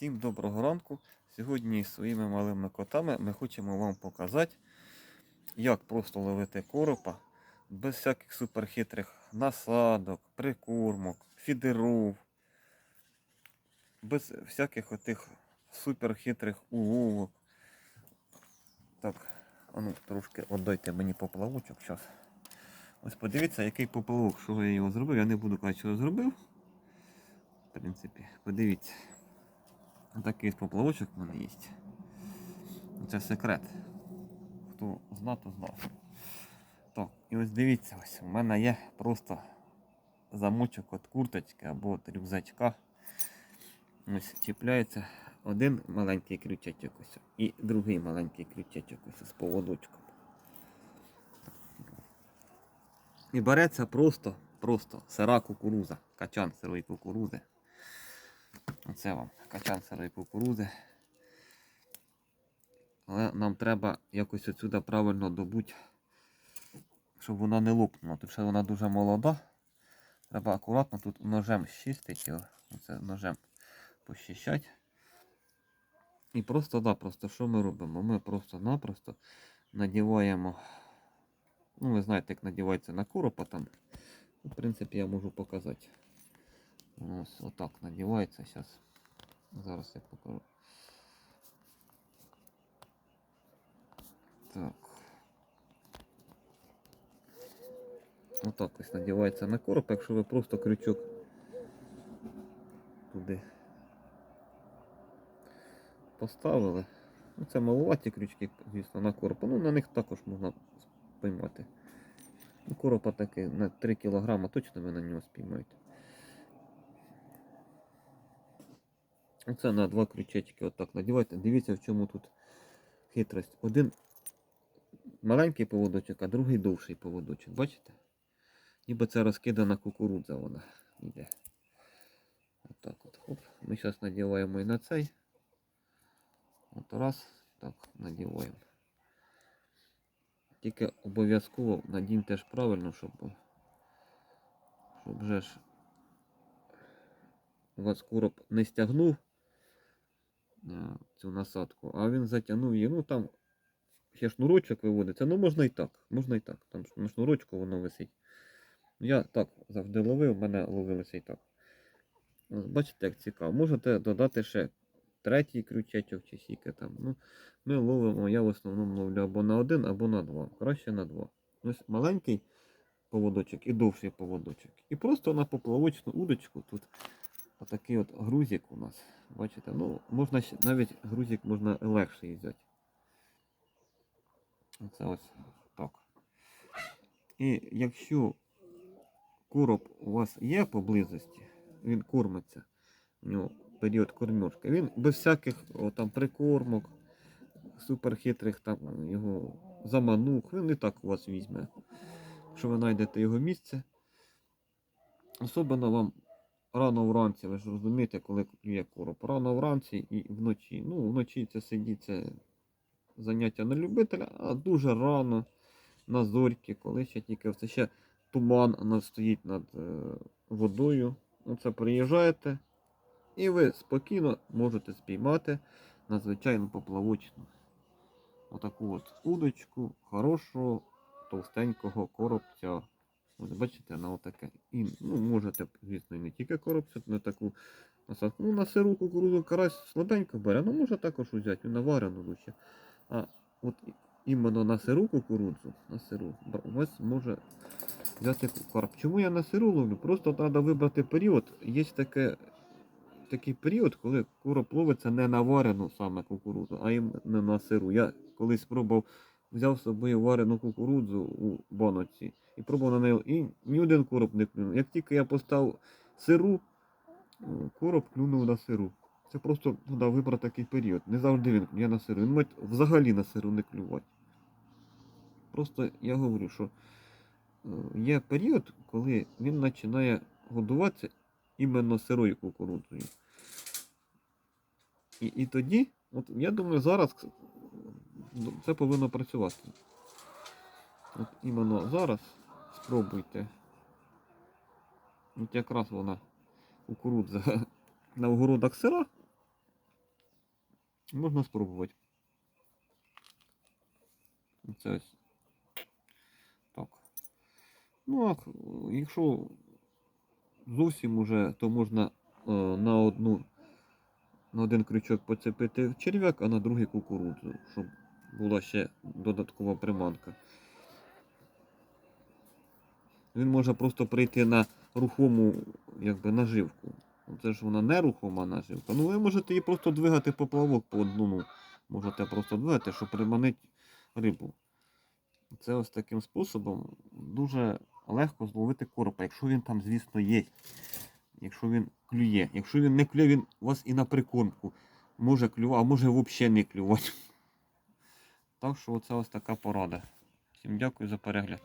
Всім доброго ранку. Сьогодні своїми малими котами ми хочемо вам показати, як просто ловити коропа без всяких суперхитрих насадок, прикормок, фідерів, без всяких отих суперхитрих уловок. Так, а ну трошки віддайте мені поплавочок зараз. Ось подивіться, який поплавок, що я його зробив. Я не буду казати, що я зробив. В принципі, подивіться. Такий поплавочок в мене є. Це секрет. Хто зна, то знав. Так, і ось дивіться, ось у мене є просто замочок від курточки або від рюкзачка. Ось чіпляється один маленький крючечок ось і другий маленький крючечок ось з поводочком. І береться просто, просто сира кукуруза, качан сирої кукурузи. Оце вам качан сирої кукурузи. Але нам треба якось отсюди правильно добути, щоб вона не лопнула. Тому що вона дуже молода. Треба акуратно тут ножем щистити. Оце ножем пощищати. І просто-напросто, що ми робимо? Ми просто-напросто надіваємо. Ну, ви знаєте, як надівається на коропа там. В принципі, я можу показати. Ось отак надівається зараз. Зараз я покажу. Так. Отак ось надівається на короб, якщо ви просто крючок туди поставили. Ну, це маловаті крючки, звісно, на короб. Ну, на них також можна спіймати. Ну, коропа такий на 3 кг точно ви на нього спіймаєте. Оце на два крючечки отак надівайте. Дивіться, в чому тут хитрость. Один маленький поводочок, а другий довший поводочок. Бачите? Ніби це розкидана кукурудза вона йде. Отак от. Хоп. Ми зараз надіваємо і на цей. От раз. Так, надіваємо. Тільки обов'язково надіньте ж правильно, щоб, щоб вже ж у вас короб не стягнув цю насадку, а він затягнув її. Ну там ще шнурочок виводиться. Ну можна і так. Можна і так. Там на шнурочку воно висить. Я так завжди ловив, мене ловилося і так. Бачите, як цікаво. Можете додати ще третій крючечок чи сіки там. Ну, ми ловимо, я в основному ловлю або на один, або на два. Краще на два. Ось маленький поводочок і довший поводочок. І просто на поплавочну удочку тут отакий от грузик у нас. Бачите, ну можна навіть грузик можна легший взяти. Оце ось так. І якщо короб у вас є поблизості, він кормиться, у нього період кормежки, він без всяких о, там прикормок, суперхитрих там його заманук, він і так у вас візьме. Якщо ви знайдете його місце, особливо вам рано вранці, ви ж розумієте, коли є короб. Рано вранці і вночі. Ну, вночі це сидіть, це заняття на любителя, а дуже рано на зорьки, коли ще тільки це ще туман стоїть над е, водою. Оце приїжджаєте, і ви спокійно можете спіймати надзвичайно поплавочну. Отаку от удочку хорошого товстенького коробця. Ось бачите, на отаке. І ну, можете, звісно, і не тільки коробця, на таку насадку. Ну, на сиру кукурудзу карась слабенько бере, ну може також взяти, на варену лучше. А от іменно на сиру кукурудзу, на сиру, вас може взяти карп. Чому я на сиру ловлю? Просто треба вибрати період. Є таке, такий період, коли короб ловиться не на варену саме кукурудзу, а іменно на сиру. Я колись спробував, взяв з собою варену кукурудзу у баноці і пробував на неї, і ні один короб не клюнув. Як тільки я поставив сиру, о, короб клюнув на сиру. Це просто треба вибрати такий період. Не завжди він клює на сиру. Він може взагалі на сиру не клювати. Просто я говорю, що е, є період, коли він починає годуватися іменно сирою кукурудзою. І, і тоді, от я думаю, зараз ну, це повинно працювати. От іменно зараз спробуйте. От якраз вона кукурудза на огородах сира, Можна спробувати. Це ось. Так. Ну, а якщо зовсім уже, то можна е, на одну на один крючок поцепити черв'як, а на другий кукурудзу, щоб була ще додаткова приманка. Він може просто прийти на рухому якби, наживку. Це ж вона не рухома наживка. Ну ви можете її просто двигати поплавок по одному. Можете просто двигати, щоб приманити рибу. Це ось таким способом дуже легко зловити коропа, якщо він там, звісно, є. Якщо він клює. Якщо він не клює, він у вас і на прикормку може клювати, а може взагалі не клювати. Так що оце ось така порада. Всім дякую за перегляд.